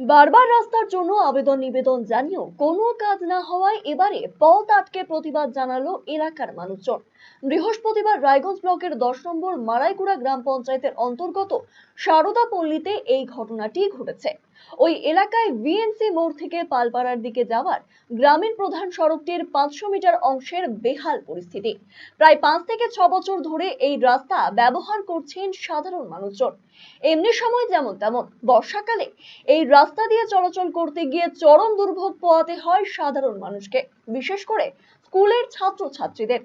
বারবার রাস্তার জন্য আবেদন নিবেদন জানিয়েও কোনো কাজ না হওয়ায় এবারে পথ আটকে প্রতিবাদ জানালো এলাকার মানুষজন। বৃহস্পতিবার রায়গঞ্জ ব্লকের দশ নম্বর মারাইকুড়া গ্রাম পঞ্চায়েতের অন্তর্গত সারদা পল্লীতে এই ঘটনাটি ঘটেছে। ওই এলাকায় বিএনসি মোড় থেকে পালপাড়ার দিকে যাওয়ার গ্রামীণ প্রধান সড়কটির পাঁচশো মিটার অংশের বেহাল পরিস্থিতি। প্রায় পাঁচ থেকে ছ বছর ধরে এই রাস্তা ব্যবহার করছেন সাধারণ মানুষজন। এমনি সময় যেমন তেমন। বর্ষাকালে এই রাস্তা দিয়ে চলাচল করতে গিয়ে চরম দুর্ভোগ পোয়াতে হয় সাধারণ মানুষকে, বিশেষ করে স্কুলের ছাত্রছাত্রীদের।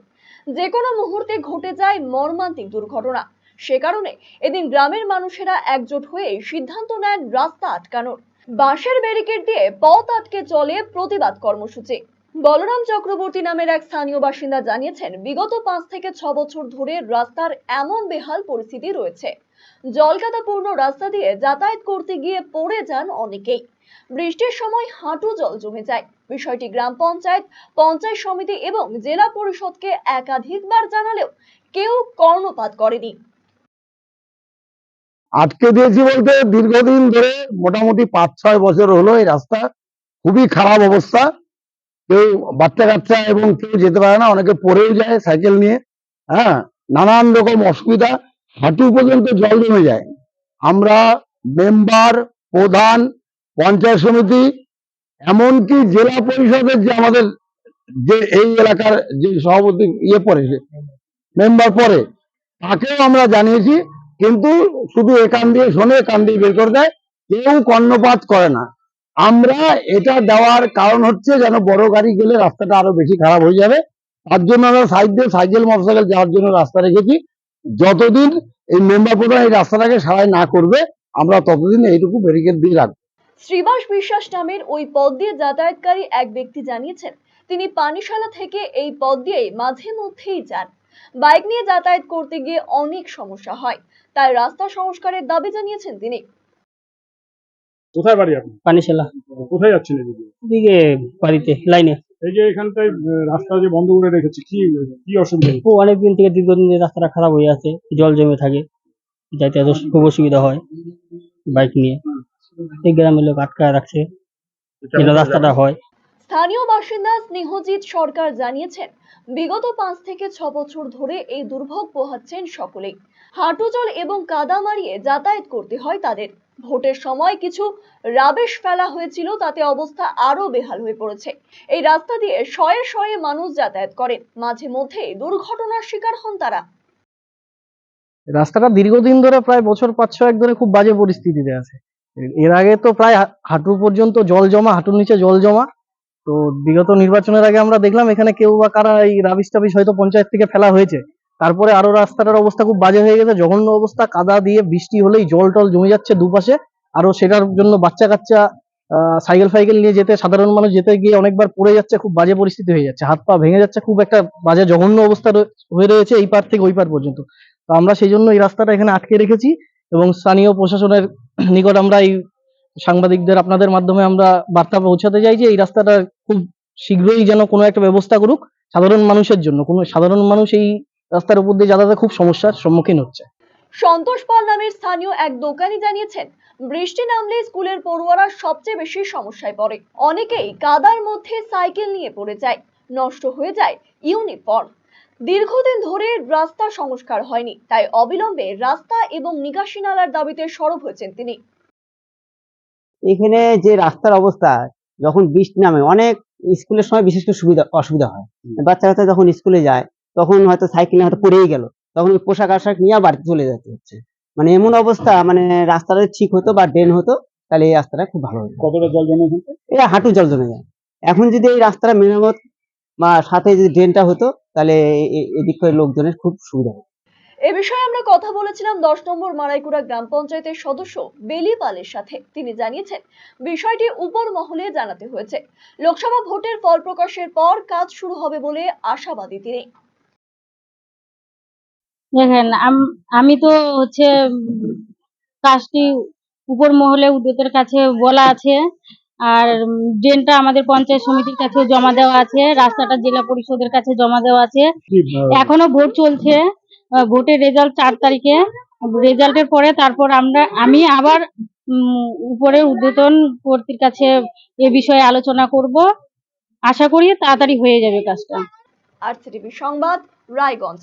যে কোনো মুহূর্তে ঘটে যায় মর্মান্তিক দুর্ঘটনা। সে কারণে এদিন গ্রামের মানুষেরা একজোট হয়ে সিদ্ধান্ত নেন রাস্তা আটকানোর। বাঁশের ব্যারিকেড দিয়ে পথ আটকে চলে প্রতিবাদ কর্মসূচি। বলরাম চক্রবর্তী নামের এক স্থানীয় বাসিন্দা জানিয়েছেন, বিগত পাঁচ থেকে ছ বছর ধরে রাস্তার এমন বেহাল পরিস্থিতি রয়েছে। জলকাদাপূর্ণ রাস্তা দিয়ে যাতায়াত করতে গিয়ে পড়ে যান অনেকেই। বৃষ্টির সময় হাঁটু জল জমে যায়। বিষয়টি গ্রাম পঞ্চায়েত পঞ্চায়েত সমিতি এবং জেলা পরিষদকে একাধিকবার জানালেও কেউ কর্ণপাত করেনি। আটকে দিয়েছি বলতে দীর্ঘদিন ধরে মোটামুটি পাঁচ ছয় বছর হলো এই রাস্তা। খুবই খারাপ অবস্থা। কেউ বাচ্চা কাচ্চা এবং কেউ যেতে পারে না, অনেকে পড়েও যায় সাইকেল নিয়ে। হ্যাঁ নানান রকম অসুবিধা। হাঁটু পর্যন্ত জল জমে যায়। আমরা মেম্বার, প্রধান, পঞ্চায়েত সমিতি, এমনকি জেলা পরিষদের যে আমাদের যে এই এলাকার যে সভাপতি ইয়ে পড়ে মেম্বার পরে, তাকেও আমরা জানিয়েছি, কিন্তু শুধু এখান দিয়ে শোনে কান দিয়ে বের করে দেয়, কেউ কর্ণপাত করে না। আমরা এটা দেওয়ার কারণ হচ্ছে যেন বড় গাড়ি গেলে রাস্তাটা আরও বেশি খারাপ হয়ে যাবে। তার জন্য আমরা সাইড দিয়ে সাইকেল, মোটরসাইকেল যাওয়ার জন্য রাস্তা রেখেছি। যতদিন এই মেম্বার প্রধান এই রাস্তাটাকে সারাই না করবে আমরা ততদিন এইটুকু ব্যারিকেড দিয়ে রাখব। শ্রীবাস বিশ্বাস নামের ওই পথ দিয়ে যাতায়াতকারী এক ব্যক্তি জানিয়েছেন তিনি পানিশালা থেকে এই পদ দিয়ে মাঝে মধ্যেই যান। বাইক নিয়ে যাতায়াত করতে গিয়ে অনেক সমস্যা হয় তাই রাস্তা সংস্কারের দাবি জানিয়েছেন তিনি। কোথায় বাড়ি আপনি? পানিশালা। কোথায় যাচ্ছেন এদিকে? দিকে বাড়িতে লাইনে। এই যে এখানটায় রাস্তা যে বন্ধ করে রেখেছি কি কি অসুবিধা ও অনেকদিন থেকে দীর্ঘদিন ধরে রাস্তাটা খারাপ হয়ে আছে জল জমে থাকে যাইতে এত খুব অসুবিধা হয় বাইক নিয়ে। এই গ্রামের লোক আটকায় রাখছে রাস্তাটা হয়। স্থানীয় বাসিন্দা স্নেহজিৎ সরকার জানিয়েছেন বিগত পাঁচ থেকে ছ বছর ধরে এই দুর্ভোগ পোহাচ্ছেন সকলেই। হাঁটু জল এবং কাদা মারিয়ে যাতায়াত করতে হয় তাদের। ভোটের সময় কিছু রাবেশ ফেলা হয়েছিল তাতে অবস্থা আরও বেহাল হয়ে পড়েছে। এই রাস্তা দিয়ে শয়ে শয়ে মানুষ যাতায়াত করেন। মাঝে মধ্যে দুর্ঘটনার শিকার হন তারা। রাস্তাটা দীর্ঘদিন ধরে প্রায় বছর পাঁচ ছয়েক ধরে খুব বাজে পরিস্থিতিতে আছে। এর আগে তো প্রায় হাঁটু পর্যন্ত জল জমা, হাঁটুর নিচে জল জমা। তো বিগত নির্বাচনের আগে আমরা দেখলাম এখানে কেউ বা কারা এই রাবিশ টাবিশ হয়তো পঞ্চায়েত থেকে ফেলা হয়েছে। তারপরে আরও রাস্তাটার অবস্থা খুব বাজে হয়ে গেছে। জঘন্য অবস্থা, কাদা দিয়ে বৃষ্টি হলেই জল টল জমে যাচ্ছে দুপাশে। আরও সেটার জন্য বাচ্চা কাচ্চা সাইকেল ফাইকেল নিয়ে যেতে, সাধারণ মানুষ যেতে গিয়ে অনেকবার পড়ে যাচ্ছে, খুব বাজে পরিস্থিতি হয়ে যাচ্ছে। হাত পা ভেঙে যাচ্ছে, খুব একটা বাজে জঘন্য অবস্থা হয়ে রয়েছে এই পার থেকে ওই পার পর্যন্ত। তো আমরা সেই জন্য এই রাস্তাটা এখানে আটকে রেখেছি এবং স্থানীয় প্রশাসনের নিকট আমরা এই সাংবাদিকদের আপনাদের মাধ্যমে আমরা বার্তা পৌঁছাতে চাই যে এই রাস্তাটা খুব শীঘ্রই যেন কোনো একটা ব্যবস্থা করুক, সাধারণ মানুষের জন্য। কোনো সাধারণ মানুষ এই রাস্তার উপর দিয়ে যাতায়াতে খুব সমস্যার সম্মুখীন হচ্ছে। সন্তোষ পাল নামের স্থানীয় এক দোকানি জানিয়েছেন বৃষ্টি নামলে স্কুলের পড়ুয়ারা সবচেয়ে বেশি সমস্যায় পড়ে। অনেকেই কাদার মধ্যে সাইকেল নিয়ে পড়ে যায় নষ্ট হয়ে যায় ইউনিফর্ম। দীর্ঘদিন ধরে রাস্তা সংস্কার হয়নি তাই অবিলম্বে রাস্তা এবং নিকাশি নালার দাবিতে সরব হয়েছেন তিনি। এখানে যে রাস্তার অবস্থা যখন বৃষ্টি নামে অনেক স্কুলের সময় বিশেষ করে সুবিধা অসুবিধা হয়। বাচ্চা কাচ্চা যখন স্কুলে যায় তখন হয়তো সাইকেল হয়তো পড়েই গেল। তখন ওই পোশাক আশাক নিয়ে বাড়িতে চলে যেতে হচ্ছে। মানে এমন অবস্থা মানে রাস্তাটা যদি ঠিক হতো বা ড্রেন হতো তাহলে এই রাস্তাটা খুব ভালো হতো। কতটা জল জমে এটা হাঁটু জল জমে যায়। এখন যদি এই রাস্তাটা মেরামত বা সাথে যদি ড্রেনটা হতো তাহলে এদিক করে লোকজনের খুব সুবিধা হতো। এ বিষয়ে আমরা কথা বলেছিলাম দশ নম্বর মারাইকুড়া গ্রাম পঞ্চায়েতের সদস্য বেলি পালের সাথে। তিনি জানিয়েছেন বিষয়টি উপর মহলে জানাতে হয়েছে। লোকসভা ভোটের ফল প্রকাশের পর কাজ শুরু হবে বলে আশাবাদী তিনি। দেখেন আম- আমি তো হচ্ছে কাজটি উপর মহলে উদ্যোগের কাছে বলা আছে। আর ড্রেনটা আমাদের পঞ্চায়েত সমিতির কাছে জমা দেওয়া আছে রাস্তাটা জেলা পরিষদের কাছে জমা দেওয়া আছে। এখনও ভোট চলছে ভোটের রেজাল্ট চার তারিখে। রেজাল্টের পরে তারপর আমরা আমি আবার উম, উপরের ঊর্ধ্বতন কর্তৃর কাছে এ বিষয়ে আলোচনা করব। আশা করি তাড়াতাড়ি হয়ে যাবে কাজটা। আর সংবাদ রায়গঞ্জ।